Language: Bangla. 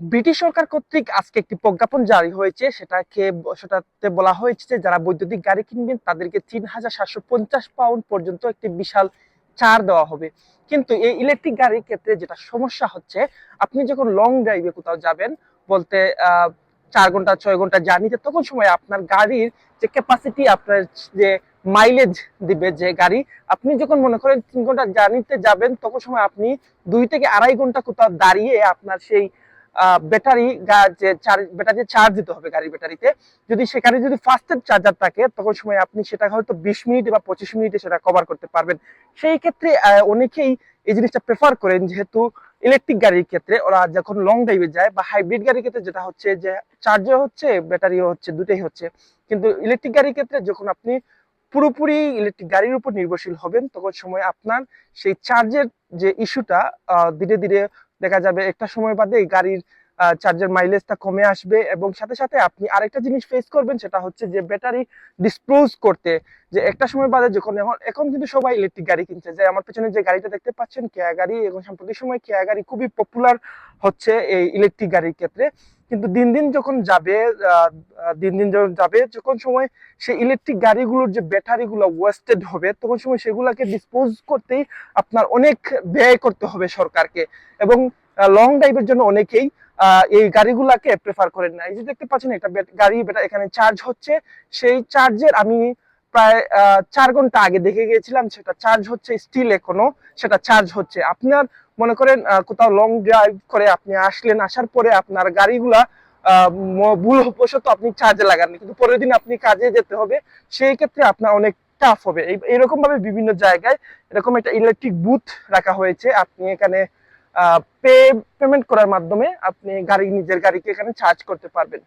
ব্রিটিশ সরকার কর্তৃক আজকে একটি প্রজ্ঞাপন জারি হয়েছে। সেটাকে, সেটাতে বলা হয়েছে যে, যারা বৈদ্যুতিক গাড়ি কিনবেন, তাদেরকে তিন হাজার সাতশো পঞ্চাশ পাউন্ড পর্যন্ত একটি বিশাল ছাড় দেওয়া হবে। কিন্তু এই ইলেকট্রিক গাড়ির ক্ষেত্রে যেটা সমস্যা হচ্ছে, আপনি যখন লং ড্রাইভে কোথাও যাবেন, বলতে চার ঘণ্টা, ছয় ঘণ্টা জার্নিতে তখন সময় আপনার গাড়ির যে ক্যাপাসিটি আপনার যে মাইলেজ দিবে যে গাড়ি, আপনি যখন মনে করেন তিন ঘণ্টা জার্নিতে যাবেন, তখন সময় আপনি দুই থেকে আড়াই ঘণ্টা কোথাও দাঁড়িয়ে আপনার সেই ব্যাটারি ব্যাটারি চার্জ দিতে হবে গাড়ির ব্যাটারিতে যদি সেখানে যদি ফাস্টের চার্জার থাকে, তখন সময় আপনি সেটা হয়তো বিশ মিনিটে বা পঁচিশ মিনিটে সেটা কভার করতে পারবেন। সেই ক্ষেত্রে অনেকেই এই জিনিসটা প্রেফার করেন যেহেতু ইলেকট্রিক গাড়ির ক্ষেত্রে ওরা যখন লং ড্রাইভে যায় বা হাইব্রিড গাড়ির ক্ষেত্রে যেটা হচ্ছে যে চার্জও হচ্ছে ব্যাটারিও হচ্ছে, দুটোই হচ্ছে। কিন্তু ইলেকট্রিক গাড়ির ক্ষেত্রে যখন আপনি পুরোপুরি ইলেকট্রিক গাড়ির উপর নির্ভরশীল হবেন, তখন সময় আপনার সেই চার্জের যে ইস্যুটা ধীরে ধীরে দেখা যাবে একটা সময় বাদে এই গাড়ির চার্জের মাইলেজটা কমে আসবে এবং সাথে সাথে আপনি আরেকটা জিনিস ফেস করবেন, সেটা হচ্ছে যে ব্যাটারি ডিসপোজ করতে। যে একটা সময় বাদে যখন এখন এখন কিন্তু সবাই ইলেকট্রিক গাড়ি কিনছে। যে আমার পেছনে যে গাড়িটা দেখতে পাচ্ছেন কেয়া গাড়ি এবং সাম্প্রতিক সময় কেয়া গাড়ি খুবই পপুলার হচ্ছে এই ইলেকট্রিক গাড়ির ক্ষেত্রে। কিন্তু দিন দিন যখন যাবে দিন দিন যখন যাবে, যখন সময় সেই ইলেকট্রিক গাড়িগুলোর যে ব্যাটারিগুলো ওয়েস্টেড হবে, তখন সময় সেগুলোকে ডিসপোজ করতেই আপনার অনেক ব্যয় করতে হবে সরকারকে। এবং লং ড্রাইভের জন্য অনেকেই এই গাড়িগুলাকে প্রেফার করেন না। এই যে দেখতে পাচ্ছেন একটা গাড়ি এখানে চার্জ হচ্ছে। সেই চার্জের আমি প্রায় চার ঘণ্টা আগে দেখে গিয়েছিলাম সেটা চার্জ হচ্ছে স্টিল এখনও, সেটা চার্জ হচ্ছে। আপনার মনে করেন কোথাও লং ড্রাইভ করে আপনি আসলেন, আসার পরে আপনার গাড়িগুলা ভুলবশত আপনি চার্জে লাগাননি। কিন্তু পরের দিন আপনি কাজে যেতে হবে, সেই ক্ষেত্রে আপনার অনেক টাফ হবে। এরকম ভাবে বিভিন্ন জায়গায় এরকম একটা ইলেকট্রিক বুথ রাখা হয়েছে। আপনি এখানে পে পেমেন্ট করার মাধ্যমে আপনি গাড়ি, নিজের গাড়িকে এখানে চার্জ করতে পারবেন।